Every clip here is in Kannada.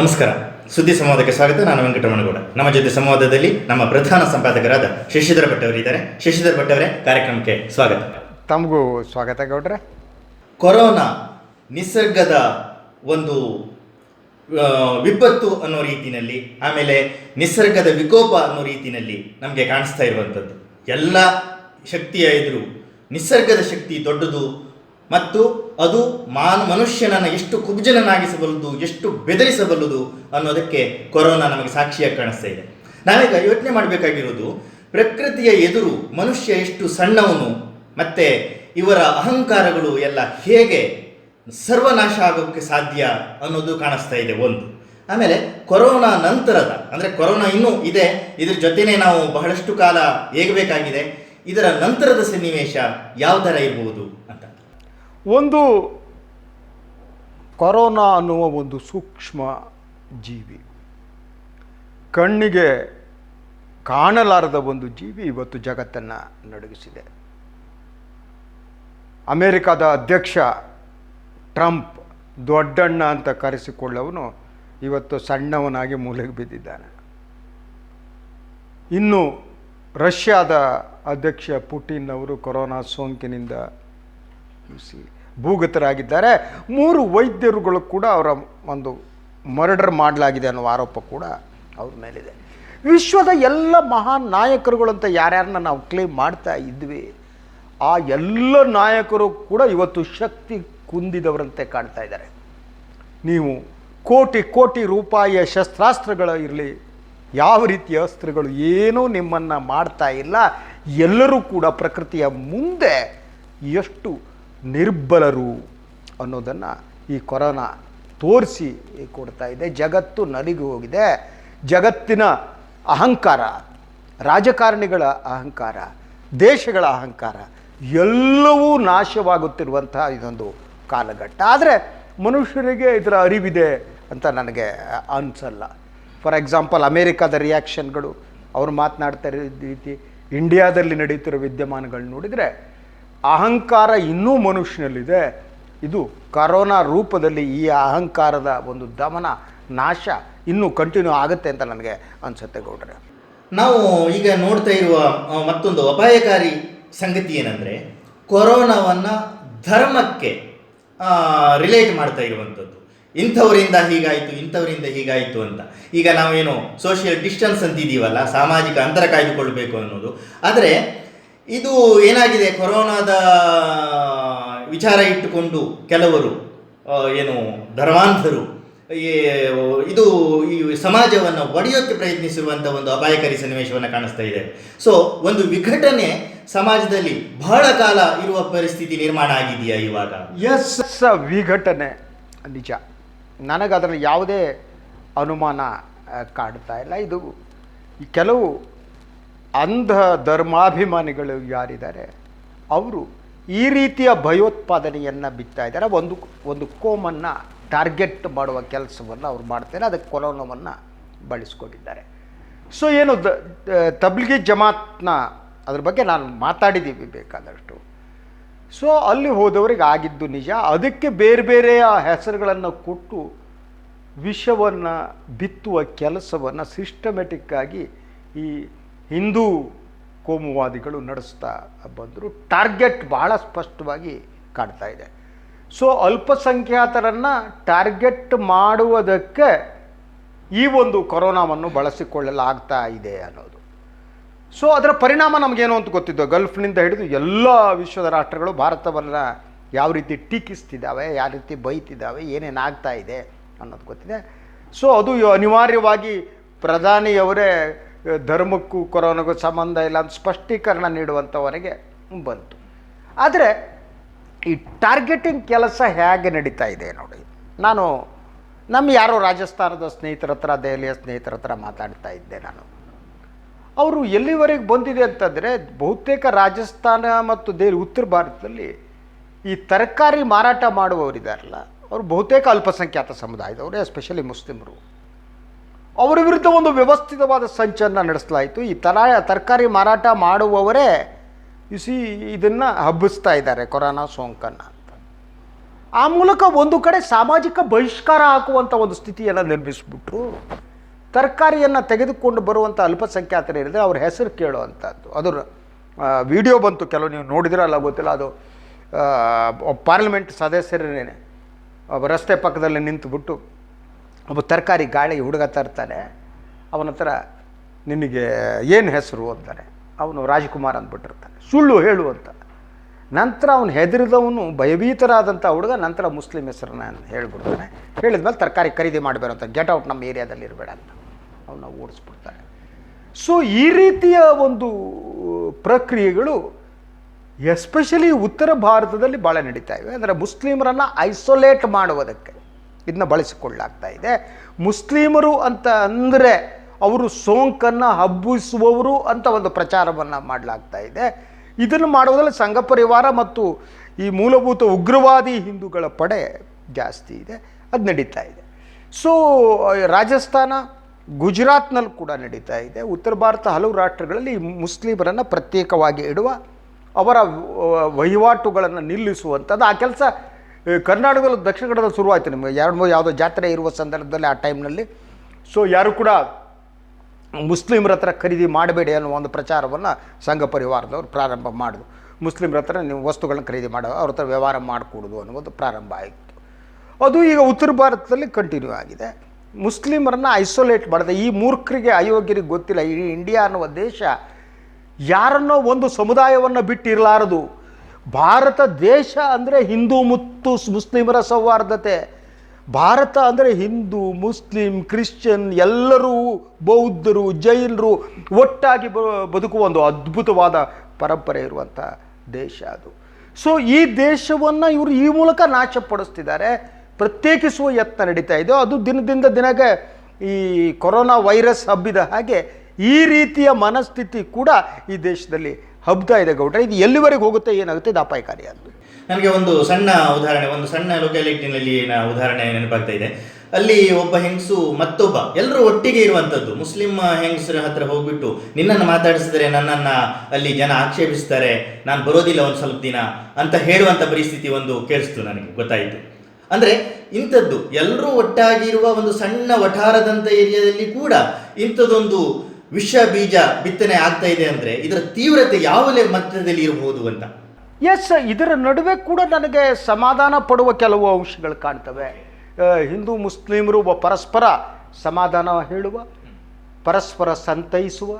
ನಮಸ್ಕಾರ. ಸುದ್ದಿ ಸಂವಾದಕ್ಕೆ ಸ್ವಾಗತ. ನಾನು ವೆಂಕಟರಮಣಗೌಡ. ನಮ್ಮ ಜೊತೆ ಸಂವಾದದಲ್ಲಿ ನಮ್ಮ ಪ್ರಧಾನ ಸಂಪಾದಕರಾದ ಶಶಿಧರ ಭಟ್ ಅವರಿದ್ದಾರೆ ಶಶಿಧರ್ ಭಟ್ ಅವರೇ ಕಾರ್ಯಕ್ರಮಕ್ಕೆ ಸ್ವಾಗತ. ತಮಗೂ ಸ್ವಾಗತ ಗೌಡ್ರೆ. ಕೊರೋನಾ ನಿಸರ್ಗದ ಒಂದು ವಿಪತ್ತು ಅನ್ನೋ ರೀತಿಯಲ್ಲಿ ಆಮೇಲೆ ನಿಸರ್ಗದ ವಿಕೋಪ ಅನ್ನೋ ರೀತಿಯಲ್ಲಿ ನಮಗೆ ಕಾಣಿಸ್ತಾ ಇರುವಂಥದ್ದು. ಎಲ್ಲ ಶಕ್ತಿಯ ಎದುರು ನಿಸರ್ಗದ ಶಕ್ತಿ ದೊಡ್ಡದು ಮತ್ತು ಅದು ಮಾನ್ ಮನುಷ್ಯನನ್ನು ಎಷ್ಟು ಕುಬ್ಜನನ್ನಾಗಿಸಬಲ್ಲದು ಎಷ್ಟು ಬೆದರಿಸಬಲ್ಲದು ಅನ್ನೋದಕ್ಕೆ ಕೊರೋನಾ ನಮಗೆ ಸಾಕ್ಷಿಯಾಗಿ ಕಾಣಿಸ್ತಾ ಇದೆ. ನಾವೀಗ ಯೋಚನೆ ಮಾಡಬೇಕಾಗಿರೋದು, ಪ್ರಕೃತಿಯ ಎದುರು ಮನುಷ್ಯ ಎಷ್ಟು ಸಣ್ಣವನು, ಮತ್ತೆ ಇವರ ಅಹಂಕಾರಗಳು ಎಲ್ಲ ಹೇಗೆ ಸರ್ವನಾಶ ಆಗೋಕ್ಕೆ ಸಾಧ್ಯ ಅನ್ನೋದು ಕಾಣಿಸ್ತಾ ಇದೆ ಒಂದು. ಆಮೇಲೆ ಕೊರೋನಾ ನಂತರದ, ಅಂದರೆ ಕೊರೋನಾ ಇನ್ನೂ ಇದೆ, ಇದ್ರ ಜೊತೆನೇ ನಾವು ಬಹಳಷ್ಟು ಕಾಲ ಹೇಗಬೇಕಾಗಿದೆ ಇದರ ನಂತರದ ಸನ್ನಿವೇಶ ಯಾವ ಥರ ಇರಬಹುದು ಅಂತ. ಒಂದು ಕೊರೋನಾ ಅನ್ನುವ ಒಂದು ಸೂಕ್ಷ್ಮ ಜೀವಿ. ಕಣ್ಣಿಗೆ ಕಾಣಲಾರದ ಒಂದು ಜೀವಿ ಇವತ್ತು ಜಗತ್ತನ್ನು ನಡುಗಿಸಿದೆ. ಅಮೇರಿಕಾದ ಅಧ್ಯಕ್ಷ ಟ್ರಂಪ್ ದೊಡ್ಡಣ್ಣ ಅಂತ ಕರೆಸಿಕೊಳ್ಳವನು ಇವತ್ತು ಸಣ್ಣವನಾಗಿ ಮೂಲೆಗೆ ಬಿದ್ದಿದ್ದಾನೆ. ಇನ್ನು ರಷ್ಯಾದ ಅಧ್ಯಕ್ಷ ಪುಟಿನ್ ಅವರು ಕೊರೋನಾ ಸೋಂಕಿನಿಂದ ಸಿ ಭೂಗತರಾಗಿದ್ದಾರೆ. ಮೂರು ವೈದ್ಯರುಗಳು ಕೂಡ ಅವರ ಒಂದು ಮರ್ಡರ್ ಮಾಡಲಾಗಿದೆ ಅನ್ನೋ ಆರೋಪ ಕೂಡ ಅವ್ರ ಮೇಲಿದೆ. ವಿಶ್ವದ ಎಲ್ಲ ಮಹಾನ್ ನಾಯಕರುಗಳಂತ ಯಾರ್ಯಾರನ್ನ ನಾವು ಕ್ಲೇಮ್ ಮಾಡ್ತಾ ಇದ್ವಿ, ಆ ಎಲ್ಲ ನಾಯಕರು ಕೂಡ ಇವತ್ತು ಶಕ್ತಿ ಕುಂದಿದವರಂತೆ ಕಾಣ್ತಾ ಇದ್ದಾರೆ. ನೀವು ಕೋಟಿ ಕೋಟಿ ರೂಪಾಯಿಯ ಶಸ್ತ್ರಾಸ್ತ್ರಗಳು ಇರಲಿ, ಯಾವ ರೀತಿಯ ಅಸ್ತ್ರಗಳು ಏನೂ ನಿಮ್ಮನ್ನು ಮಾಡ್ತಾ ಇಲ್ಲ, ಎಲ್ಲರೂ ಕೂಡ ಪ್ರಕೃತಿಯ ಮುಂದೆ ಎಷ್ಟು ನಿರ್ಬಲರು ಅನ್ನೋದನ್ನು ಈ ಕೊರೋನಾ ತೋರಿಸಿ ಕೊಡ್ತಾ ಇದೆ. ಜಗತ್ತು ನಲಿಗೆ ಹೋಗಿದೆ. ಜಗತ್ತಿನ ಅಹಂಕಾರ, ರಾಜಕಾರಣಿಗಳ ಅಹಂಕಾರ, ದೇಶಗಳ ಅಹಂಕಾರ ಎಲ್ಲವೂ ನಾಶವಾಗುತ್ತಿರುವಂತಹ ಇದೊಂದು ಕಾಲಘಟ್ಟ. ಆದರೆ ಮನುಷ್ಯರಿಗೆ ಇದರ ಅರಿವಿದೆ ಅಂತ ನನಗೆ ಅನಿಸಲ್ಲ. ಫಾರ್ ಎಕ್ಸಾಂಪಲ್ ಅಮೇರಿಕಾದ ರಿಯಾಕ್ಷನ್ಗಳು ಅವರು ಮಾತನಾಡ್ತಾ ಇರೋ ರೀತಿ ಇಂಡಿಯಾದಲ್ಲಿ ನಡೀತಿರೋ ವಿದ್ಯಮಾನಗಳು ನೋಡಿದರೆ ಅಹಂಕಾರ ಇನ್ನೂ ಮನುಷ್ಯನಲ್ಲಿದೆ. ಇದು ಕರೋನಾ ರೂಪದಲ್ಲಿ ಈ ಅಹಂಕಾರದ ಒಂದು ದಮನ, ನಾಶ ಇನ್ನೂ ಕಂಟಿನ್ಯೂ ಆಗುತ್ತೆ ಅಂತ ನನಗೆ ಅನಿಸುತ್ತೆ ಗೌಡ್ರೆ. ನಾವು ಈಗ ನೋಡ್ತಾ ಇರುವ ಮತ್ತೊಂದು ಅಪಾಯಕಾರಿ ಸಂಗತಿ ಏನಂದರೆ, ಕೊರೋನಾವನ್ನು ಧರ್ಮಕ್ಕೆ ರಿಲೇಟ್ ಮಾಡ್ತಾ ಇರುವಂಥದ್ದು. ಇಂಥವರಿಂದ ಹೀಗಾಯಿತು ಇಂಥವರಿಂದ ಹೀಗಾಯಿತು ಅಂತ. ಈಗ ನಾವೇನು ಸೋಷಿಯಲ್ ಡಿಸ್ಟೆನ್ಸ್ ಅಂತಿದ್ದೀವಲ್ಲ, ಸಾಮಾಜಿಕ ಅಂತರ ಕಾಯ್ದುಕೊಳ್ಬೇಕು ಅನ್ನೋದು. ಆದರೆ ಇದು ಏನಾಗಿದೆ? ಕೊರೋನಾದ, ವಿಚಾರ ಇಟ್ಟುಕೊಂಡು ಕೆಲವರು ಏನು, ಧರ್ಮಾಂಧರು ಇದು, ಈ ಸಮಾಜವನ್ನು ಒಡೆಯೋಕ್ಕೆ ಪ್ರಯತ್ನಿಸಿರುವಂಥ ಒಂದು ಅಪಾಯಕಾರಿ ಸನ್ನಿವೇಶವನ್ನು ಕಾಣಿಸ್ತಾ ಇದೆ. ಸೊ ಒಂದು ವಿಘಟನೆ ಸಮಾಜದಲ್ಲಿ ಬಹಳ ಕಾಲ ಇರುವ ಪರಿಸ್ಥಿತಿ ನಿರ್ಮಾಣ ಆಗಿದೆಯಾ ಇವಾಗ? ಎಸ್ ವಿಘಟನೆ, ನಿಜ. ನನಗೆ ಅದರಲ್ಲಿ ಯಾವುದೇ ಅನುಮಾನ ಕಾಡ್ತಾ ಇಲ್ಲ. ಇದು ಕೆಲವು ಅಂಧ ಧರ್ಮಾಭಿಮಾನಿಗಳು ಯಾರಿದ್ದಾರೆ? ಅವರು ಈ ರೀತಿಯ ಭಯೋತ್ಪಾದನೆಯನ್ನು ಬಿತ್ತಾ ಇದ್ದಾರೆ. ಒಂದು ಒಂದು ಕೋಮನ್ನು ಟಾರ್ಗೆಟ್ ಮಾಡುವ ಕೆಲಸವನ್ನು ಅವ್ರು ಮಾಡ್ತಾರೆ. ಅದಕ್ಕೆ ಕೊರೋನಾವನ್ನು ಬಳಸ್ಕೊಂಡಿದ್ದಾರೆ. ಸೊ, ಏನು ದ ತಬ್ಲಿಗಿ ಜಮಾತ್ನ ಅದ್ರ ಬಗ್ಗೆ ನಾನು ಮಾತಾಡಿದ್ದೀವಿ ಬೇಕಾದಷ್ಟು. ಸೊ, ಅಲ್ಲಿ ಹೋದವರಿಗೆ ಆಗಿದ್ದು ನಿಜ. ಅದಕ್ಕೆ ಬೇರೆ ಬೇರೆಯ ಹೆಸರುಗಳನ್ನು ಕೊಟ್ಟು ವಿಷವನ್ನು ಬಿತ್ತುವ ಕೆಲಸವನ್ನು ಸಿಸ್ಟಮೆಟಿಕ್ಕಾಗಿ ಈ ಹಿಂದೂ ಕೋಮುವಾದಿಗಳು ನಡೆಸ್ತಾ ಬಂದರು. ಟಾರ್ಗೆಟ್ ಬಹಳ ಸ್ಪಷ್ಟವಾಗಿ ಕಾಣ್ತಾ ಇದೆ. ಸೊ, ಅಲ್ಪಸಂಖ್ಯಾತರನ್ನು ಟಾರ್ಗೆಟ್ ಮಾಡುವುದಕ್ಕೆ ಈ ಒಂದು ಕೊರೋನಾವನ್ನು ಬಳಸಿಕೊಳ್ಳಲಾಗ್ತಾ ಇದೆ ಅನ್ನೋದು. ಸೊ, ಅದರ ಪರಿಣಾಮ ನಮಗೇನು ಅಂತ ಗೊತ್ತಿದ್ದು, ಗಲ್ಫ್ನಿಂದ ಹಿಡಿದು ಎಲ್ಲ ವಿಶ್ವದ ರಾಷ್ಟ್ರಗಳು ಭಾರತವನ್ನು ಯಾವ ರೀತಿ ಟೀಕಿಸ್ತಿದ್ದಾವೆ, ಯಾವ ರೀತಿ ಬೈತಿದ್ದಾವೆ ಏನೇನಾಗ್ತಾ ಇದೆ ಅನ್ನೋದು ಗೊತ್ತಿದೆ. ಸೊ, ಅದು ಅನಿವಾರ್ಯವಾಗಿ ಪ್ರಧಾನಿಯವರೇ ಧರ್ಮಕ್ಕೂ ಕೊರೋನಾಗೂ ಸಂಬಂಧ ಇಲ್ಲ ಅಂತ ಸ್ಪಷ್ಟೀಕರಣ ನೀಡುವಂಥವರೆಗೆ ಬಂತು. ಆದರೆ ಈ ಟಾರ್ಗೆಟಿಂಗ್ ಕೆಲಸ ಹೇಗೆ ನಡೀತಾ ಇದೆ ನೋಡಿ. ನಾನು ನಮ್ಮ ಯಾರೋ ರಾಜಸ್ಥಾನದ ಸ್ನೇಹಿತರ ಹತ್ರ, ದೆಹಲಿಯ ಸ್ನೇಹಿತರ ಹತ್ರ ಮಾತಾಡ್ತಾ ಇದ್ದೆ ನಾನು. ಅವರು ಎಲ್ಲಿವರೆಗೆ ಬಂದಿದೆ ಅಂತಂದರೆ ಬಹುತೇಕ ರಾಜಸ್ಥಾನ ಮತ್ತು ದೇಹಲಿ, ಉತ್ತರ ಭಾರತದಲ್ಲಿ ಈ ತರಕಾರಿ ಮಾರಾಟ ಮಾಡುವವರಿದ್ದಾರಲ್ಲ ಅವರು ಬಹುತೇಕ ಅಲ್ಪಸಂಖ್ಯಾತ ಸಮುದಾಯದವರು ಎಸ್ಪೆಷಲಿ ಮುಸ್ಲಿಮರು. ಅವರ ವಿರುದ್ಧ ಒಂದು ವ್ಯವಸ್ಥಿತವಾದ ಸಂಚನ್ನು ನಡೆಸಲಾಯಿತು. ಈ ತರ ತರಕಾರಿ ಮಾರಾಟ ಮಾಡುವವರೇ ಇಸಿ ಇದನ್ನು ಹಬ್ಬಿಸ್ತಾ ಇದ್ದಾರೆ ಕೊರೋನಾ ಸೋಂಕನ್ನು ಅಂತ. ಆ ಮೂಲಕ ಒಂದು ಕಡೆ ಸಾಮಾಜಿಕ ಬಹಿಷ್ಕಾರ ಹಾಕುವಂಥ ಒಂದು ಸ್ಥಿತಿಯನ್ನು ನಿರ್ಮಿಸಿಬಿಟ್ರು. ತರಕಾರಿಯನ್ನು ತೆಗೆದುಕೊಂಡು ಬರುವಂಥ ಅಲ್ಪಸಂಖ್ಯಾತರಿರಿದ್ರೆ ಅವ್ರ ಹೆಸರು ಕೇಳುವಂಥದ್ದು ಅದರ ವಿಡಿಯೋ ಬಂತು, ಕೆಲವು ನೀವು ನೋಡಿದಿರಲ್ಲ, ಗೊತ್ತಿಲ್ಲ, ಅದು ಪಾರ್ಲಿಮೆಂಟ್ ಸದಸ್ಯರೇನೆ ಒಬ್ಬ ರಸ್ತೆ ಪಕ್ಕದಲ್ಲಿ ನಿಂತುಬಿಟ್ಟು ಒಬ್ಬ ತರಕಾರಿ ಗಾಳಿ ಹುಡುಗ ತರ್ತಾನೆ, ಅವನ ಹತ್ರ ನಿನಗೆ ಏನು ಹೆಸರು ಅಂತಾನೆ ಅವನು ರಾಜ್ಕುಮಾರ್ ಅಂದ್ಬಿಟ್ಟಿರ್ತಾನೆ. ಸುಳ್ಳು ಹೇಳು ಅಂತ. ನಂತರ ಅವನು ಹೆದರಿದವನು ಭಯಭೀತರಾದಂಥ ಹುಡುಗ, ನಂತರ ಮುಸ್ಲಿಂ ಹೆಸರನ್ನ ಹೇಳ್ಬಿಡ್ತಾನೆ. ಹೇಳಿದ್ಮೇಲೆ ತರಕಾರಿ ಖರೀದಿ ಮಾಡಬೇಡ ಅಂತ ಗೆಟ್ ಔಟ್ ನಮ್ಮ ಏರಿಯಾದಲ್ಲಿ ಇರಬೇಡ ಅಂತ ಅವನ್ನ ಓಡಿಸ್ಬಿಡ್ತಾನೆ. ಸೊ ಈ ರೀತಿಯ ಒಂದು ಪ್ರಕ್ರಿಯೆಗಳು ಎಸ್ಪೆಷಲಿ ಉತ್ತರ ಭಾರತದಲ್ಲಿ ಭಾಳ ನಡೀತಾ ಇವೆ. ಅಂದರೆ ಮುಸ್ಲಿಮರನ್ನು ಐಸೋಲೇಟ್ ಮಾಡುವುದಕ್ಕೆ. ಇದನ್ನ ಬಳಸಿಕೊಳ್ಳಾಗ್ತಾ ಇದೆ. ಮುಸ್ಲಿಮರು ಅಂತ ಅಂದರೆ ಅವರು ಸೋಂಕನ್ನು ಹಬ್ಬಿಸುವವರು ಅಂತ ಒಂದು ಪ್ರಚಾರವನ್ನು ಮಾಡಲಾಗ್ತಾ ಇದೆ. ಇದನ್ನು ಮಾಡುವುದರಲ್ಲಿ ಸಂಘ ಪರಿವಾರ ಮತ್ತು ಈ ಮೂಲಭೂತ ಉಗ್ರವಾದಿ ಹಿಂದೂಗಳ ಪಡೆ ಜಾಸ್ತಿ ಇದೆ. ಅದು ನಡೀತಾ ಇದೆ. ಸೊ ರಾಜಸ್ಥಾನ, ಗುಜರಾತ್ನಲ್ಲಿ ಕೂಡ ನಡೀತಾ ಇದೆ. ಉತ್ತರ ಭಾರತ ಹಲವು ರಾಷ್ಟ್ರಗಳಲ್ಲಿ ಮುಸ್ಲಿಮರನ್ನು ಪ್ರತ್ಯೇಕವಾಗಿ ಇಡುವ ಅವರ ವಹಿವಾಟುಗಳನ್ನು ನಿಲ್ಲಿಸುವಂಥದ್ದು ಆ ಕೆಲಸ ಕರ್ನಾಟಕದಲ್ಲಿ ದಕ್ಷಿಣ ಕನ್ನಡದಲ್ಲಿ ಶುರುವಾಯಿತು ನಿಮಗೆ. ಎರಡು ಮೂರು ಯಾವುದೋ ಜಾತ್ರೆ ಇರುವ ಸಂದರ್ಭದಲ್ಲಿ ಆ ಟೈಮ್ನಲ್ಲಿ ಸೊ ಯಾರು ಕೂಡ ಮುಸ್ಲಿಮರ ಹತ್ರ ಖರೀದಿ ಮಾಡಬೇಡಿ ಅನ್ನೋ ಒಂದು ಪ್ರಚಾರವನ್ನು ಸಂಘ ಪರಿವಾರದವರು ಪ್ರಾರಂಭ ಮಾಡೋದು ಮುಸ್ಲಿಮರ ಹತ್ರ ನೀವು ವಸ್ತುಗಳನ್ನ ಖರೀದಿ ಮಾಡೋ, ಅವ್ರ ಹತ್ರ ವ್ಯವಹಾರ ಮಾಡಿಕೊಡೋದು ಅನ್ನೋದು ಪ್ರಾರಂಭ ಆಯಿತು. ಅದು ಈಗ ಉತ್ತರ ಭಾರತದಲ್ಲಿ ಕಂಟಿನ್ಯೂ ಆಗಿದೆ. ಮುಸ್ಲಿಮರನ್ನು ಐಸೋಲೇಟ್ ಮಾಡಿದೆ. ಈ ಮೂರ್ಖರಿಗೆ, ಅಯೋಗ್ಯರಿಗೆ ಗೊತ್ತಿಲ್ಲ. ಈ ಇಂಡಿಯಾ ಅನ್ನುವ ದೇಶ ಯಾರನ್ನೋ ಒಂದು ಸಮುದಾಯವನ್ನು ಬಿಟ್ಟಿರಲಾರದು. ಭಾರತ ದೇಶ ಅಂದರೆ ಹಿಂದೂ ಮತ್ತು ಮುಸ್ಲಿಮರ ಸೌಹಾರ್ದತೆ. ಭಾರತ ಅಂದರೆ ಹಿಂದೂ, ಮುಸ್ಲಿಂ, ಕ್ರಿಶ್ಚಿಯನ್, ಎಲ್ಲರೂ ಬೌದ್ಧರು, ಜೈನರು ಒಟ್ಟಾಗಿ ಬದುಕುವ ಒಂದು ಅದ್ಭುತವಾದ ಪರಂಪರೆ ಇರುವಂಥ ದೇಶ ಅದು. ಸೊ ಈ ದೇಶವನ್ನು ಇವರು ಈ ಮೂಲಕ ನಾಶಪಡಿಸ್ತಿದ್ದಾರೆ. ಪ್ರತ್ಯೇಕಿಸುವ ಯತ್ನ ನಡೀತಾ ಇದೆ. ಅದು ದಿನದಿಂದ ದಿನಕ್ಕೆ ಈ ಕೊರೋನಾ ವೈರಸ್ ಹಬ್ಬಿದ ಹಾಗೆ ಈ ರೀತಿಯ ಮನಸ್ಥಿತಿ ಕೂಡ ಈ ದೇಶದಲ್ಲಿ ಹಬ್ತಾ ಇದೆ ಗೌಡ್ರೆ, ಇದು ಎಲ್ಲಿವರೆಗೆ ಹೋಗುತ್ತೆ, ಏನಾಗುತ್ತೆ, ಇದು ಅಪಾಯಕಾರಿ ಅಂತ ನನಗೆ ಒಂದು ಸಣ್ಣ ಉದಾಹರಣೆ, ಒಂದು ಸಣ್ಣ ಲೊಕ್ಯಾಲಿಟಿನಲ್ಲಿ ಉದಾಹರಣೆ ನೆನಪಾಗ್ತಾ ಇದೆ. ಅಲ್ಲಿ ಒಬ್ಬ ಹೆಂಗಸು ಮತ್ತೊಬ್ಬ ಎಲ್ಲರೂ ಒಟ್ಟಿಗೆ ಇರುವಂಥದ್ದು. ಮುಸ್ಲಿಂ ಹೆಂಗಸರ ಹತ್ರ ಹೋಗ್ಬಿಟ್ಟು, ನಿನ್ನನ್ನು ಮಾತಾಡಿಸಿದ್ರೆ ನನ್ನನ್ನು ಅಲ್ಲಿ ಜನ ಆಕ್ಷೇಪಿಸ್ತಾರೆ, ನಾನು ಬರೋದಿಲ್ಲ ಒಂದು ಸ್ವಲ್ಪ ದಿನ ಅಂತ ಹೇಳುವಂಥ ಪರಿಸ್ಥಿತಿ ಒಂದು ಕೇಳಿಸ್ತು ನನಗೆ, ಗೊತ್ತಾಯಿತು. ಅಂದರೆ ಇಂಥದ್ದು ಎಲ್ಲರೂ ಒಟ್ಟಾಗಿರುವ ಒಂದು ಸಣ್ಣ ವಠಾರದಂಥ ಏರಿಯಾದಲ್ಲಿ ಕೂಡ ಇಂಥದ್ದೊಂದು ವಿಷ ಬೀಜ ಬಿತ್ತನೆ ಆಗ್ತಾ ಇದೆ ಅಂದರೆ ಇದರ ತೀವ್ರತೆ ಯಾವ ಮಧ್ಯದಲ್ಲಿ ಇರಬಹುದು ಅಂತ? ಎಸ್ ಇದರ ನಡುವೆ ಕೂಡ ನನಗೆ ಸಮಾಧಾನ ಪಡುವ ಕೆಲವು ಅಂಶಗಳು ಕಾಣ್ತವೆ. ಹಿಂದೂ ಮುಸ್ಲಿಮರು ಒಬ್ಬ ಪರಸ್ಪರ ಸಮಾಧಾನ ಹೇಳುವ, ಪರಸ್ಪರ ಸಂತೈಸುವ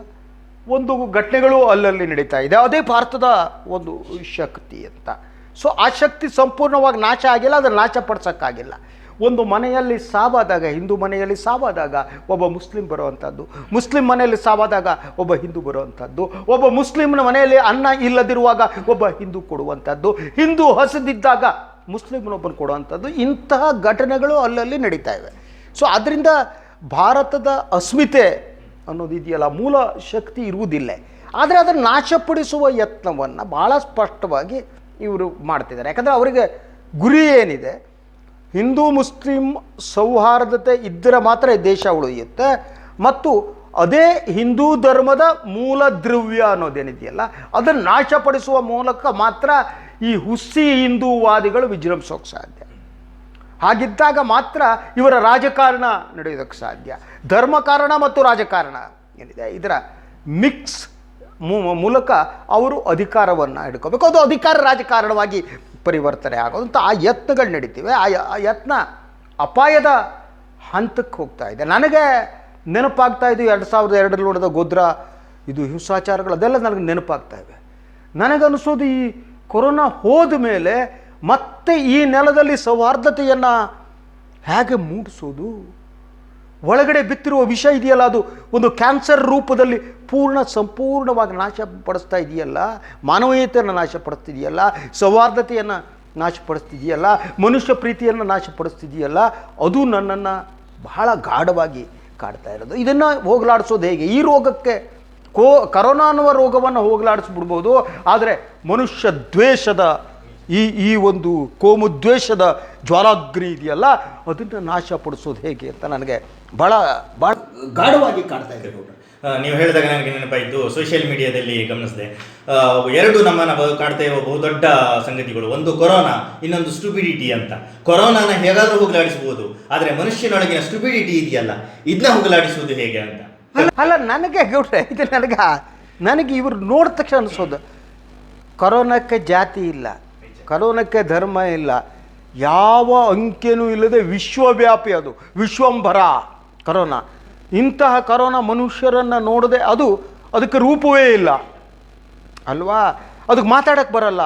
ಒಂದು ಘಟನೆಗಳು ಅಲ್ಲಲ್ಲಿ ನಡೀತಾ ಇದೆ. ಅದೇ ಭಾರತದ ಒಂದು ಶಕ್ತಿ ಅಂತ. ಸೊ ಆ ಶಕ್ತಿ ಸಂಪೂರ್ಣವಾಗಿ ನಾಶ ಆಗಿಲ್ಲ, ಅದನ್ನು ನಾಶಪಡಿಸೋಕ್ಕಾಗಿಲ್ಲ ಒಂದು ಮನೆಯಲ್ಲಿ ಸಾವಾದಾಗ, ಹಿಂದೂ ಮನೆಯಲ್ಲಿ ಸಾವಾದಾಗ ಒಬ್ಬ ಮುಸ್ಲಿಂ ಬರುವಂಥದ್ದು. ಮುಸ್ಲಿಂ ಮನೆಯಲ್ಲಿ ಸಾವಾದಾಗ ಒಬ್ಬ ಹಿಂದೂ ಬರುವಂಥದ್ದು. ಒಬ್ಬ ಮುಸ್ಲಿಮ್ನ ಮನೆಯಲ್ಲಿ ಅನ್ನ ಇಲ್ಲದಿರುವಾಗ ಒಬ್ಬ ಹಿಂದೂ ಕೊಡುವಂಥದ್ದು. ಹಿಂದೂ ಹಸಿದಿದ್ದಾಗ ಮುಸ್ಲಿಮ್ನೊಬ್ಬನು ಕೊಡುವಂಥದ್ದು. ಇಂತಹ ಘಟನೆಗಳು ಅಲ್ಲಲ್ಲಿ ನಡೀತಾ ಇವೆ. ಸೊ ಅದರಿಂದ ಭಾರತದ ಅಸ್ಮಿತೆ ಅನ್ನೋದು ಇದೆಯಲ್ಲ, ಮೂಲ ಶಕ್ತಿ ಇರುವುದಿಲ್ಲ. ಆದರೆ ಅದನ್ನು ನಾಶಪಡಿಸುವ ಯತ್ನವನ್ನು ಭಾಳ ಸ್ಪಷ್ಟವಾಗಿ ಇವರು ಮಾಡ್ತಿದ್ದಾರೆ. ಯಾಕಂದರೆ ಅವರಿಗೆ ಗುರಿ ಏನಿದೆ? ಹಿಂದೂ ಮುಸ್ಲಿಂ ಸೌಹಾರ್ದತೆ ಇದ್ದರೆ ಮಾತ್ರ ದೇಶ ಉಳಿಯುತ್ತೆ. ಮತ್ತು ಅದೇ ಹಿಂದೂ ಧರ್ಮದ ಮೂಲ ದ್ರವ್ಯ ಅನ್ನೋದೇನಿದೆಯಲ್ಲ, ಅದನ್ನು ನಾಶಪಡಿಸುವ ಮೂಲಕ ಮಾತ್ರ ಈ ಹುಸಿ ಹಿಂದೂವಾದಿಗಳು ವಿಜೃಂಭಿಸೋಕೆ ಸಾಧ್ಯ. ಹಾಗಿದ್ದಾಗ ಮಾತ್ರ ಇವರ ರಾಜಕಾರಣ ನಡೆಯೋದಕ್ಕೆ ಸಾಧ್ಯ. ಧರ್ಮ ಕಾರಣ ಮತ್ತು ರಾಜಕಾರಣ ಏನಿದೆ? ಇದರ ಮಿಕ್ಸ್ ಮೂಲಕ ಅವರು ಅಧಿಕಾರವನ್ನು ಹಿಡ್ಕೋಬೇಕು. ಅದು ಅಧಿಕಾರ ರಾಜಕಾರಣವಾಗಿ ಪರಿವರ್ತನೆ ಆಗೋದು ಅಂತ ಆ ಯತ್ನಗಳು ನಡೀತಿವೆ. ಆ ಆ ಯತ್ನ ಅಪಾಯದ ಹಂತಕ್ಕೆ ಹೋಗ್ತಾ ಇದೆ. ನನಗೆ ನೆನಪಾಗ್ತಾ ಇದು ಎರಡು ಸಾವಿರದ ಎರಡರಲ್ಲಿ ನೋಡಿದ ಗೋದ್ರ, ಇದು ಹಿಂಸಾಚಾರಗಳು, ಅದೆಲ್ಲ ನನಗೆ ನೆನಪಾಗ್ತಾ ಇವೆ. ನನಗನ್ನಿಸೋದು ಈ ಕೊರೋನಾ ಹೋದ ಮೇಲೆ ಮತ್ತೆ ಈ ನೆಲದಲ್ಲಿ ಸೌಹಾರ್ದತೆಯನ್ನು ಹೇಗೆ ಮೂಡಿಸೋದು? ಒಳಗಡೆ ಬಿತ್ತಿರುವ ವಿಷ ಇದೆಯಲ್ಲ, ಅದು ಒಂದು ಕ್ಯಾನ್ಸರ್ ರೂಪದಲ್ಲಿ ಪೂರ್ಣ ಸಂಪೂರ್ಣವಾಗಿ ನಾಶಪಡಿಸ್ತಾ ಇದೆಯಲ್ಲ, ಮಾನವೀಯತೆಯನ್ನು ನಾಶಪಡಿಸ್ತಿದೆಯಲ್ಲ, ಸೌಹಾರ್ದತೆಯನ್ನು ನಾಶಪಡಿಸ್ತಿದೆಯಲ್ಲ, ಮನುಷ್ಯ ಪ್ರೀತಿಯನ್ನು ನಾಶಪಡಿಸ್ತಿದೆಯಲ್ಲ, ಅದು ನನ್ನನ್ನು ಬಹಳ ಗಾಢವಾಗಿ ಕಾಡ್ತಾ ಇರೋದು. ಇದನ್ನು ಹೋಗಲಾಡಿಸೋದು ಹೇಗೆ? ಈ ರೋಗಕ್ಕೆ ಕೋ, ಕರೋನಾ ಅನ್ನುವ ರೋಗವನ್ನು ಹೋಗಲಾಡಿಸ್ಬಿಡ್ಬೋದು, ಆದರೆ ಮನುಷ್ಯ ದ್ವೇಷದ ಈ ಈ ಒಂದು ಕೋಮುದ್ವೇಷದ ಜ್ವಾಲಾಗ್ರಿ ಇದೆಯಲ್ಲ ಅದನ್ನು ನಾಶಪಡಿಸೋದು ಹೇಗೆ ಅಂತ ನನಗೆ ಭಾಳ ಭಾಳ ಗಾಢವಾಗಿ ಕಾಣ್ತಾ ಇದೆ ಡಾಕ್ಟರ್. ನೀವು ಹೇಳಿದಾಗ ನನಗೆ ನೆನಪಾಯಿತು ಸೋಷಿಯಲ್ ಮೀಡಿಯಾದಲ್ಲಿ ಗಮನಿಸಿದೆ. ಎರಡು ನಮ್ಮನ್ನು ಬ- ಕಾಡ್ತಾ ಇರುವ ಬಹುದೊಡ್ಡ ಸಂಗತಿಗಳು. ಒಂದು ಕೊರೋನಾ ಇನ್ನೊಂದು ಸ್ಟುಬಿಡಿಟಿ ಅಂತ. ಕೊರೋನಾನ ಹೇಗಾದರೂ ಹೋಗಲಾಡಿಸಬಹುದು ಆದರೆ ಮನುಷ್ಯನೊಳಗಿನ ಸ್ಟುಬಿಡಿಟಿ ಇದೆಯಲ್ಲ ಇದನ್ನ ಹೋಗಲಾಡಿಸುವುದು ಹೇಗೆ ಅಂತ. ಅಲ್ಲ ಅಲ್ಲ ನನಗೆ ಗೌಡ್ರೆ ಇದು ನನಗೆ ನನಗೆ ಇವ್ರು ನೋಡಿದ ತಕ್ಷಣ ಅನಿಸೋದು. ಕೊರೋನಾಕ್ಕೆ ಜಾತಿ ಇಲ್ಲ. ಕರೋನಾಕ್ಕೆ ಧರ್ಮ ಇಲ್ಲ. ಯಾವ ಅಂಕೆನೂ ಇಲ್ಲದೆ ವಿಶ್ವವ್ಯಾಪಿ ಅದು. ವಿಶ್ವಂಭರ ಕರೋನಾ. ಇಂತಹ ಕರೋನಾ ಮನುಷ್ಯರನ್ನು ನೋಡದೆ ಅದು ಅದಕ್ಕೆ ರೂಪವೇ ಇಲ್ಲ. ಅಲ್ವಾ? ಅದಕ್ಕೆ ಮಾತಾಡಕ್ಕೆ ಬರಲ್ಲ.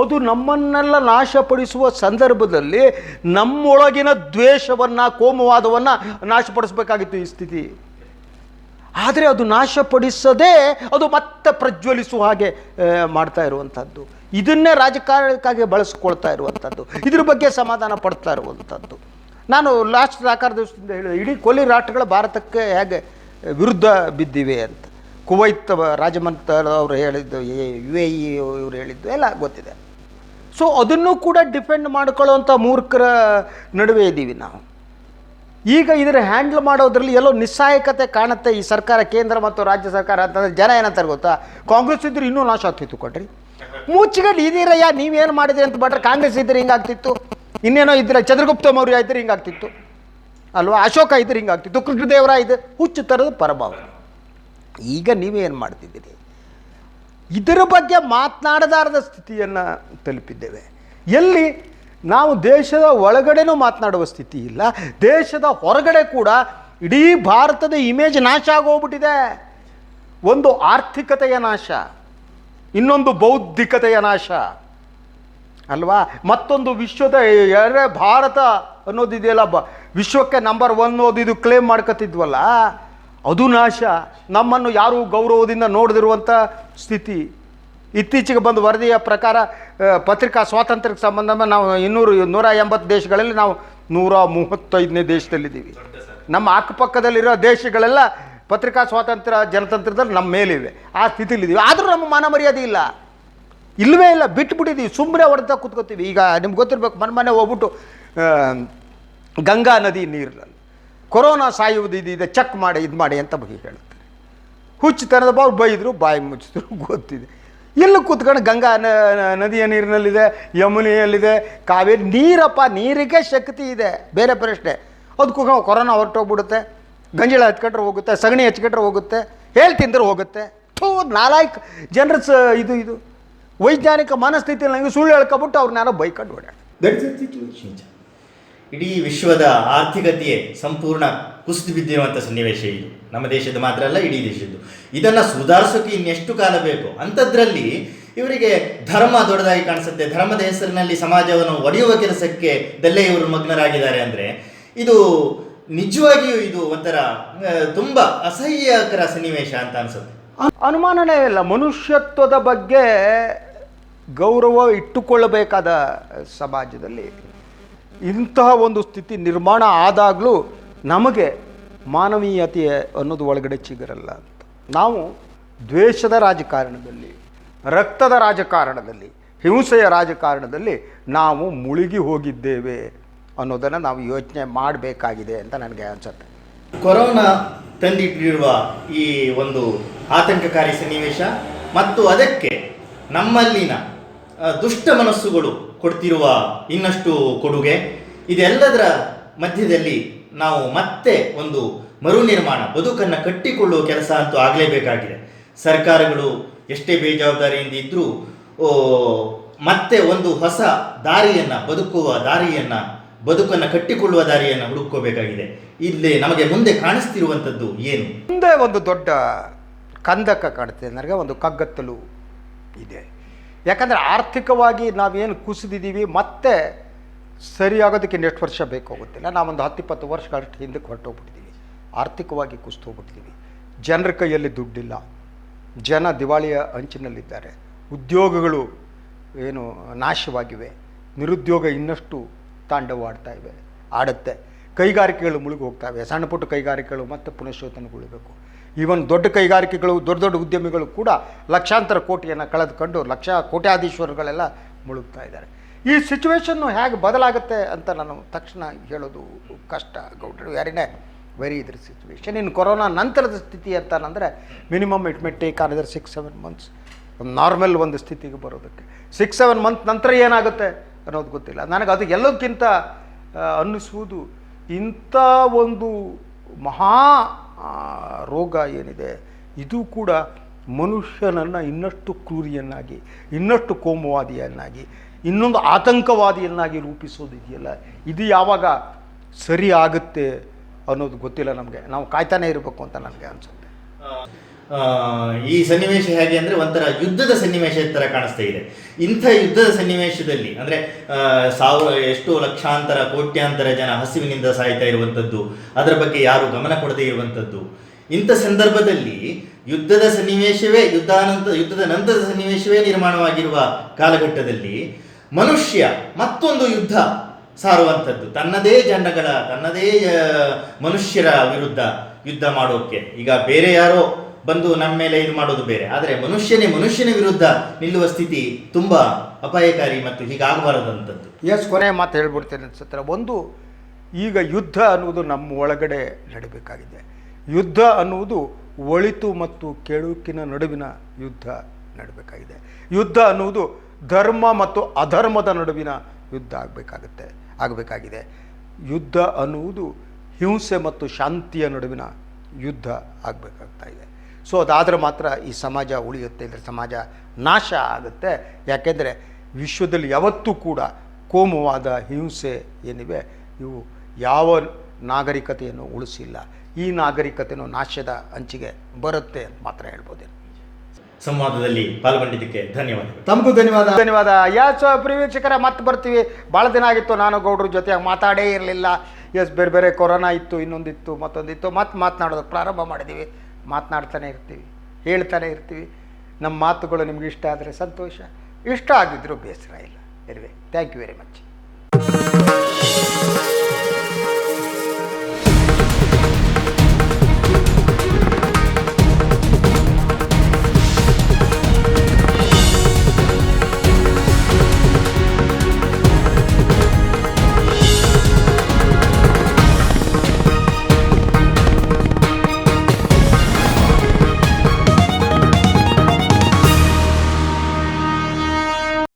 ಅದು ನಮ್ಮನ್ನೆಲ್ಲ ನಾಶಪಡಿಸುವ ಸಂದರ್ಭದಲ್ಲಿ ನಮ್ಮೊಳಗಿನ ದ್ವೇಷವನ್ನು, ಕೋಮವಾದವನ್ನು ನಾಶಪಡಿಸಬೇಕಾಗಿತ್ತು ಈ ಸ್ಥಿತಿ. ಆದರೆ ಅದು ನಾಶಪಡಿಸದೆ ಅದು ಮತ್ತೆ ಪ್ರಜ್ವಲಿಸುವ ಹಾಗೆ ಮಾಡ್ತಾ ಇರುವಂಥದ್ದು ಇದನ್ನೇ ರಾಜಕಾರಣಕ್ಕಾಗಿ ಬಳಸ್ಕೊಳ್ತಾ ಇರುವಂಥದ್ದು. ಇದ್ರ ಬಗ್ಗೆ ಸಮಾಧಾನ ಪಡ್ತಾ ಇರುವಂಥದ್ದು. ನಾನು ಲಾಸ್ಟ್ ಸಾಕಾರ ದಿವಸದಿಂದ ಹೇಳಿದೆ, ಇಡೀ ಕೊಲ್ಲಿ ರಾಷ್ಟ್ರಗಳು ಭಾರತಕ್ಕೆ ಹೇಗೆ ವಿರುದ್ಧ ಬಿದ್ದಿವೆ ಅಂತ. ಕುವೈತ್ ರಾಜಮಂತ ಅವರು ಹೇಳಿದ್ದು ಯು ಎ ಇ ಇವರು ಹೇಳಿದ್ದು ಎಲ್ಲ ಗೊತ್ತಿದೆ. ಸೊ ಅದನ್ನು ಕೂಡ ಡಿಪೆಂಡ್ ಮಾಡ್ಕೊಳ್ಳೋವಂಥ ಮೂರ್ಖರ ನಡುವೆ ಇದ್ದೀವಿ ನಾವು. ಈಗ ಇದರ ಹ್ಯಾಂಡಲ್ ಮಾಡೋದ್ರಲ್ಲಿ ಎಲ್ಲೋ ನಿಸ್ಸಹಾಯಕತೆ ಕಾಣುತ್ತೆ ಈ ಸರ್ಕಾರ, ಕೇಂದ್ರ ಮತ್ತು ರಾಜ್ಯ ಸರ್ಕಾರ ಅಂತಂದರೆ ಜನ ಏನಂತಾರೆ ಗೊತ್ತಾ? ಕಾಂಗ್ರೆಸ್ ಇದ್ದರೆ ಇನ್ನೂ ನಾಶ ಆಗ್ತಿತ್ತು ಕೊಡ್ರಿ. ಮುಚ್ಚಿಗಟ್ಟು ಇದೀರಯ್ಯ ನೀವೇನು ಮಾಡಿದ್ರಿ ಅಂತ ಬಟ್ರೆ ಕಾಂಗ್ರೆಸ್ ಇದ್ರೆ ಹಿಂಗಾಗ್ತಿತ್ತು. ಇನ್ನೇನೋ ಇದ್ರೆ ಚಂದ್ರಗುಪ್ತ ಮೌರ್ಯ ಇದ್ರೆ ಹಿಂಗಾಗ್ತಿತ್ತು. ಅಲ್ವಾ? ಅಶೋಕ ಇದ್ರೆ ಹಿಂಗಾಗ್ತಿತ್ತು. ಇದು ಹುಚ್ಚು ಥರದ ಪರಭಾವ. ಈಗ ನೀವೇನು ಮಾಡ್ತಿದ್ದೀರಿ? ಇದರ ಬಗ್ಗೆ ಮಾತನಾಡದಾರದ ಸ್ಥಿತಿಯನ್ನು ತಲುಪಿದ್ದೇವೆ. ಎಲ್ಲಿ ನಾವು ದೇಶದ ಒಳಗಡೆನೂ ಮಾತನಾಡುವ ಸ್ಥಿತಿ ಇಲ್ಲ. ದೇಶದ ಹೊರಗಡೆ ಕೂಡ ಇಡೀ ಭಾರತದ ಇಮೇಜ್ ನಾಶ ಆಗೋಗ್ಬಿಟ್ಟಿದೆ. ಒಂದು ಆರ್ಥಿಕತೆಯ ನಾಶ. ಇನ್ನೊಂದು ಬೌದ್ಧಿಕತೆಯ ನಾಶ. ಅಲ್ವಾ? ಮತ್ತೊಂದು ವಿಶ್ವದ ಎರಡೇ ಭಾರತ ಅನ್ನೋದಿದೆಯಲ್ಲ, ಬ ವಿಶ್ವಕ್ಕೆ ನಂಬರ್ ಒನ್ ಇದು ಕ್ಲೇಮ್ ಮಾಡ್ಕೊತಿದ್ವಲ್ಲ ಅದು ನಾಶ. ನಮ್ಮನ್ನು ಯಾರೂ ಗೌರವದಿಂದ ನೋಡದಿರುವಂಥ ಸ್ಥಿತಿ. ಇತ್ತೀಚೆಗೆ ಬಂದ ವರದಿಯ ಪ್ರಕಾರ ಪತ್ರಿಕಾ ಸ್ವಾತಂತ್ರ್ಯಕ್ಕೆ ಸಂಬಂಧ ನಾವು ಇನ್ನೂರು, ನೂರ ಎಂಬತ್ತು ದೇಶಗಳಲ್ಲಿ ನಾವು ನೂರ ಮೂವತ್ತೈದನೇ ದೇಶದಲ್ಲಿದ್ದೀವಿ. ನಮ್ಮ ಅಕ್ಕಪಕ್ಕದಲ್ಲಿರೋ ದೇಶಗಳೆಲ್ಲ ಪತ್ರಿಕಾ ಸ್ವಾತಂತ್ರ್ಯ ಜನತಂತ್ರದಲ್ಲಿ ನಮ್ಮ ಮೇಲಿವೆ. ಆ ಸ್ಥಿತಿಲಿದ್ದೀವಿ ಆದರೂ ನಮ್ಮ ಮಾನ ಮರ್ಯಾದೆ ಇಲ್ಲ. ಇಲ್ಲವೇ ಇಲ್ಲ. ಬಿಟ್ಬಿಟ್ಟಿದ್ದೀವಿ ಸುಮ್ಮನೆ ಹೊಡೆದ ಕೂತ್ಕೋತೀವಿ. ಈಗ ನಿಮ್ಗೆ ಗೊತ್ತಿರಬೇಕು, ಮನೆ ಮನೆ ಹೋಗ್ಬಿಟ್ಟು ಗಂಗಾ ನದಿ ನೀರಿನಲ್ಲಿ. ಕೊರೋನಾ ಸಾಯುವುದು ಇದಿದೆ ಚೆಕ್ ಮಾಡಿ, ಇದು ಮಾಡಿ ಅಂತ ಬಗ್ಗೆ ಹೇಳ್ತಾರೆ ಹುಚ್ಚುತನದ ಬಾವು ಬೈದರು, ಬಾಯಿ ಮುಚ್ಚಿದ್ರು, ಗೊತ್ತಿದೆ. ಎಲ್ಲ ಕೂತ್ಕೊಂಡು ಗಂಗಾ ನದಿಯ ನೀರಿನಲ್ಲಿದೆ, ಯಮುನಿಯಲ್ಲಿದೆ, ಕಾವೇರಿ, ನೀರಪ್ಪ, ನೀರಿಗೆ ಶಕ್ತಿ ಇದೆ. ಬೇರೆ ಪ್ರಶ್ನೆ. ಅದಕ್ಕೂ ಕೊರೋನಾ ಹೊರಟೋಗ್ಬಿಡುತ್ತೆ. ಗಂಜಲ ಹಚ್ಕೊಂಡ್ರೆ ಹೋಗುತ್ತೆ, ಸಗಣಿ ಹಚ್ಕೊಂಡ್ರೆ ಹೋಗುತ್ತೆ, ಹೇಳಿ ತಿಂದ್ರೆ ಹೋಗುತ್ತೆ. ಥೂ, ನಾಲಾಯ್ಕ ಜನರ ಇದು ಇದು. ವೈಜ್ಞಾನಿಕ ಮನಸ್ಥಿತಿಯಲ್ಲಿ ನನಗೆ ಸುಳ್ಳು ಹೇಳ್ಕೊಬಿಟ್ಟು ಅವ್ರನ್ನೆಲ್ಲ ಬೈಕೊಂಡು ಓಡಾಡ. ಇಡೀ ವಿಶ್ವದ ಆರ್ಥಿಕತೆಯೇ ಸಂಪೂರ್ಣ ಕುಸಿದು ಬಿದ್ದಿರುವಂಥ ಸನ್ನಿವೇಶ ಇದು. ನಮ್ಮ ದೇಶದ ಮಾತ್ರ ಅಲ್ಲ, ಇಡೀ ದೇಶದ್ದು. ಇದನ್ನು ಸುಧಾರಿಸೋಕೆ ಇನ್ನೆಷ್ಟು ಕಾಲ ಬೇಕು? ಅಂಥದ್ರಲ್ಲಿ ಇವರಿಗೆ ಧರ್ಮ ದೊಡ್ಡದಾಗಿ ಕಾಣಿಸುತ್ತೆ. ಧರ್ಮದ ಹೆಸರಿನಲ್ಲಿ ಸಮಾಜವನ್ನು ಒಡೆಯುವ ಕೆಲಸಕ್ಕೆ ದಲ್ಲೇ ಇವರು ಮಗ್ನರಾಗಿದ್ದಾರೆ ಅಂದರೆ, ಇದು ನಿಜವಾಗಿಯೂ ಇದು ಒಂಥರ ತುಂಬಾ ಅಸಹ್ಯಕರ ಸನ್ನಿವೇಶ ಅಂತ ಅನ್ಸುತ್ತೆ. ಅನ್- ಅನುಮಾನನೇ ಇಲ್ಲ, ಮನುಷ್ಯತ್ವದ ಬಗ್ಗೆ ಗೌರವ ಇಟ್ಟುಕೊಳ್ಳಬೇಕಾದ ಸಮಾಜದಲ್ಲಿ ಇಂತಹ ಒಂದು ಸ್ಥಿತಿ ನಿರ್ಮಾಣ ಆದಾಗಲೂ ನಮಗೆ ಮಾನವೀಯತೆ ಅನ್ನೋದು ಒಳಗಡೆ ಚಿಗರಲ್ಲ ಅಂತ. ನಾವು ದ್ವೇಷದ ರಾಜಕಾರಣದಲ್ಲಿ, ರಕ್ತದ ರಾಜಕಾರಣದಲ್ಲಿ, ಹಿಂಸೆಯ ರಾಜಕಾರಣದಲ್ಲಿ ನಾವು ಮುಳುಗಿ ಹೋಗಿದ್ದೇವೆ ಅನ್ನೋದನ್ನು ನಾವು ಯೋಚನೆ ಮಾಡಬೇಕಾಗಿದೆ ಅಂತ ನನಗೆ ಅನ್ಸುತ್ತೆ. ಕೊರೋನಾ ತಂದಿಟ್ಟಿರುವ ಈ ಒಂದು ಆತಂಕಕಾರಿ ಸನ್ನಿವೇಶ ಮತ್ತು ಅದಕ್ಕೆ ನಮ್ಮಲ್ಲಿನ ದುಷ್ಟ ಮನಸ್ಸುಗಳು ಕೊಡ್ತಿರುವ ಇನ್ನಷ್ಟು ಕೊಡುಗೆ. ಇದೆಲ್ಲದರ ಮಧ್ಯದಲ್ಲಿ ನಾವು ಮತ್ತೆ ಒಂದು ಮರು ನಿರ್ಮಾಣ, ಬದುಕನ್ನು ಕಟ್ಟಿಕೊಳ್ಳುವ ಕೆಲಸ ಅಂತೂ ಆಗಲೇಬೇಕಾಗಿದೆ. ಸರ್ಕಾರಗಳು ಎಷ್ಟೇ ಬೇಜವಾಬ್ದಾರಿಯಿಂದ ಇದ್ದರೂ ಮತ್ತೆ ಒಂದು ಹೊಸ ದಾರಿಯನ್ನು, ಬದುಕುವ ದಾರಿಯನ್ನು ಬದುಕನ್ನು ಕಟ್ಟಿಕೊಳ್ಳುವ ದಾರಿಯನ್ನು ಹುಡುಕೋಬೇಕಾಗಿದೆ ಇಲ್ಲಿ ನಮಗೆ ಮುಂದೆ ಕಾಣಿಸ್ತಿರುವಂಥದ್ದು ಏನು? ಮುಂದೆ ಒಂದು ದೊಡ್ಡ ಕಂದಕ ಕಾಣುತ್ತೆ ನನಗೆ ಒಂದು ಕಗ್ಗತ್ತಲು ಇದೆ. ಯಾಕಂದರೆ ಆರ್ಥಿಕವಾಗಿ ನಾವೇನು ಕುಸಿದಿದ್ದೀವಿ, ಮತ್ತೆ ಸರಿಯಾಗೋದಕ್ಕೆ ಇನ್ನೆಷ್ಟು ವರ್ಷ ಬೇಕಾಗುತ್ತಿಲ್ಲ ನಾವೊಂದು ಹತ್ತಿಪ್ಪತ್ತು ವರ್ಷಗಳಷ್ಟು ಹಿಂದಕ್ಕೆ ಹೊರಟೋಗ್ಬಿಟ್ಟಿದ್ದೀವಿ. ಆರ್ಥಿಕವಾಗಿ ಕುಸಿದು ಹೋಗ್ಬಿಟ್ಟಿದ್ದೀವಿ. ಜನರ ಕೈಯಲ್ಲಿ ದುಡ್ಡಿಲ್ಲ. ಜನ ದಿವಾಳಿಯ ಅಂಚಿನಲ್ಲಿದ್ದಾರೆ. ಉದ್ಯೋಗಗಳು ಏನು ನಾಶವಾಗಿವೆ. ನಿರುದ್ಯೋಗ ಇನ್ನಷ್ಟು ತಾಂಡವಾಡ್ತಾ ಇವೆ, ಆಡುತ್ತೆ. ಕೈಗಾರಿಕೆಗಳು ಮುಳುಗಿ ಇವೆ ಸಣ್ಣ ಪುಟ್ಟ ಕೈಗಾರಿಕೆಗಳು ಮತ್ತೆ ಪುನಶ್ಚೇತನಗೊಳ್ಳಬೇಕು. ಈವನ್ ದೊಡ್ಡ ಕೈಗಾರಿಕೆಗಳು, ದೊಡ್ಡ ದೊಡ್ಡ ಉದ್ಯಮಿಗಳು ಕೂಡ ಲಕ್ಷಾಂತರ ಕೋಟಿಯನ್ನು ಕಳೆದುಕೊಂಡು, ಲಕ್ಷ ಕೋಟ್ಯಾಧೀಶ್ವರಗಳೆಲ್ಲ ಮುಳುಗ್ತಾ ಇದ್ದಾರೆ. ಈ ಸಿಚುವೇಶನ್ನು ಹೇಗೆ ಬದಲಾಗುತ್ತೆ ಅಂತ ನಾನು ತಕ್ಷಣ ಹೇಳೋದು ಕಷ್ಟ, ಗೌಡ್ರು. ಯಾರಿನೇ ವೆರಿ ಇದ್ರ ಸಿಚುವೇಶನ್ ಇನ್ನು ಕೊರೋನಾ ನಂತರದ ಸ್ಥಿತಿ ಅಂತಂದರೆ minimum it may take another six seven months ಒಂದು ನಾರ್ಮಲ್ ಒಂದು ಸ್ಥಿತಿಗೆ ಬರೋದಕ್ಕೆ. ಸಿಕ್ಸ್ ಸೆವೆನ್ ಮಂತ್ ನಂತರ ಏನಾಗುತ್ತೆ? ಅನ್ನೋದು ಗೊತ್ತಿಲ್ಲ. ನನಗೆ ಅದು ಎಲ್ಲದಕ್ಕಿಂತ ಅನ್ನಿಸುವುದು ಇಂಥ ಒಂದು ಮಹಾ ರೋಗ ಏನಿದೆ, ಇದು ಕೂಡ ಮನುಷ್ಯನನ್ನು ಇನ್ನಷ್ಟು ಕ್ರೂರಿಯನ್ನಾಗಿ, ಇನ್ನಷ್ಟು ಕೋಮುವಾದಿಯನ್ನಾಗಿ, ಇನ್ನೊಂದು ಆತಂಕವಾದಿಯನ್ನಾಗಿ ರೂಪಿಸೋದಿದೆಯಲ್ಲ ಇದು ಯಾವಾಗ ಸರಿ ಆಗುತ್ತೆ ಅನ್ನೋದು ಗೊತ್ತಿಲ್ಲ ನಮಗೆ. ನಾವು ಕಾಯ್ತಾನೆ ಇರಬೇಕು ಅಂತ ನನಗೆ ಅನಿಸುತ್ತೆ. ಈ ಸನ್ನಿವೇಶ ಹೇಗೆ ಅಂದ್ರೆ ಒಂಥರ ಯುದ್ಧದ ಸನ್ನಿವೇಶ ತರ ಕಾಣಿಸ್ತಾ ಇದೆ. ಇಂಥ ಯುದ್ಧದ ಸನ್ನಿವೇಶದಲ್ಲಿ, ಅಂದ್ರೆ ಸಾವಿರ, ಎಷ್ಟು ಲಕ್ಷಾಂತರ, ಕೋಟ್ಯಾಂತರ ಜನ ಹಸಿವಿನಿಂದ ಸಾಯ್ತಾ ಇರುವಂಥದ್ದು, ಅದರ ಬಗ್ಗೆ ಯಾರು ಗಮನ ಕೊಡದೇ ಇರುವಂಥದ್ದು, ಇಂಥ ಸಂದರ್ಭದಲ್ಲಿ ಯುದ್ಧದ ಸನ್ನಿವೇಶವೇ, ಯುದ್ಧಾನಂತ, ಯುದ್ಧದ ನಂತರದ ಸನ್ನಿವೇಶವೇ ನಿರ್ಮಾಣವಾಗಿರುವ ಕಾಲಘಟ್ಟದಲ್ಲಿ ಮನುಷ್ಯ ಮತ್ತೊಂದು ಯುದ್ಧ ಸಾರುವಂಥದ್ದು. ತನ್ನದೇ ಜನಗಳ, ತನ್ನದೇ ಮನುಷ್ಯರ ವಿರುದ್ಧ ಯುದ್ಧ ಮಾಡೋಕೆ. ಈಗ ಬೇರೆ ಯಾರೋ ಬಂದು ನಮ್ಮ ಮೇಲೆ ಇದು ಮಾಡೋದು ಬೇರೆ. ಆದರೆ ಮನುಷ್ಯನೇ ಮನುಷ್ಯನ ವಿರುದ್ಧ ನಿಲ್ಲುವ ಸ್ಥಿತಿ ತುಂಬ ಅಪಾಯಕಾರಿ ಮತ್ತು ಹೀಗಾಗಬಾರದಂಥದ್ದು ಎಸ್, ಕೊನೆ ಮಾತು ಹೇಳ್ಬಿಡ್ತೇನೆ ಅನ್ಸುತ್ತೆ ಒಂದು, ಈಗ ಯುದ್ಧ ಅನ್ನುವುದು ನಮ್ಮ ಒಳಗಡೆ ನಡಿಬೇಕಾಗಿದೆ. ಯುದ್ಧ ಅನ್ನುವುದು ಒಳಿತು ಮತ್ತು ಕೆಳುಕಿನ ನಡುವಿನ ಯುದ್ಧ ನಡಬೇಕಾಗಿದೆ. ಯುದ್ಧ ಅನ್ನುವುದು ಧರ್ಮ ಮತ್ತು ಅಧರ್ಮದ ನಡುವಿನ ಯುದ್ಧ ಆಗಬೇಕಾಗುತ್ತೆ, ಆಗಬೇಕಾಗಿದೆ. ಯುದ್ಧ ಅನ್ನುವುದು ಹಿಂಸೆ ಮತ್ತು ಶಾಂತಿಯ ನಡುವಿನ ಯುದ್ಧ ಆಗಬೇಕಾಗ್ತಾ ಇದೆ. ಸೊ ಅದಾದರೆ ಮಾತ್ರ ಈ ಸಮಾಜ ಉಳಿಯುತ್ತೆ ಇದ್ರೆ ಸಮಾಜ ನಾಶ ಆಗುತ್ತೆ. ಯಾಕೆಂದರೆ ವಿಶ್ವದಲ್ಲಿ ಯಾವತ್ತೂ ಕೂಡ ಕೋಮುವಾದ ಹಿಂಸೆ ಏನಿವೆ ಇವು ಯಾವ ನಾಗರಿಕತೆಯನ್ನು ಉಳಿಸಿಲ್ಲ. ಈ ನಾಗರಿಕತೆಯನ್ನು ನಾಶದ ಅಂಚಿಗೆ ಬರುತ್ತೆ ಅಂತ ಮಾತ್ರ ಹೇಳ್ಬೋದೇನು. ಸಂವಾದದಲ್ಲಿ ಪಾಲ್ಗೊಂಡಿದ್ದಕ್ಕೆ ಧನ್ಯವಾದ ತಮಗೂ ಧನ್ಯವಾದ. ಧನ್ಯವಾದ. ಯಾಸ್ ಸೊ ವೀಕ್ಷಕರ ಮತ್ತೆ ಬರ್ತೀವಿ. ಭಾಳ ದಿನ ಆಗಿತ್ತು ನಾನು ಗೌಡ್ರ ಜೊತೆ ಮಾತಾಡೇ ಇರಲಿಲ್ಲ. ಎಸ್ ಬೇರೆ ಬೇರೆ ಕೊರೋನಾ ಇತ್ತು ಇನ್ನೊಂದಿತ್ತು ಮತ್ತೊಂದಿತ್ತು. ಮತ್ತೆ ಮಾತನಾಡೋದಕ್ಕೆ ಪ್ರಾರಂಭ ಮಾಡಿದ್ದೀವಿ. ಮಾತನಾಡ್ತಾನೆ ಇರ್ತೀವಿ, ಹೇಳ್ತಾನೆ ಇರ್ತೀವಿ. ನಮ್ಮ ಮಾತುಗಳು ನಿಮ್ಗೆ ಇಷ್ಟ ಆದರೆ ಸಂತೋಷ. ಇಷ್ಟ ಆಗಿದ್ದರೂ ಬೇಸರ ಇಲ್ಲ. ಇರುವೆ ಥ್ಯಾಂಕ್ ಯು ವೆರಿ ಮಚ್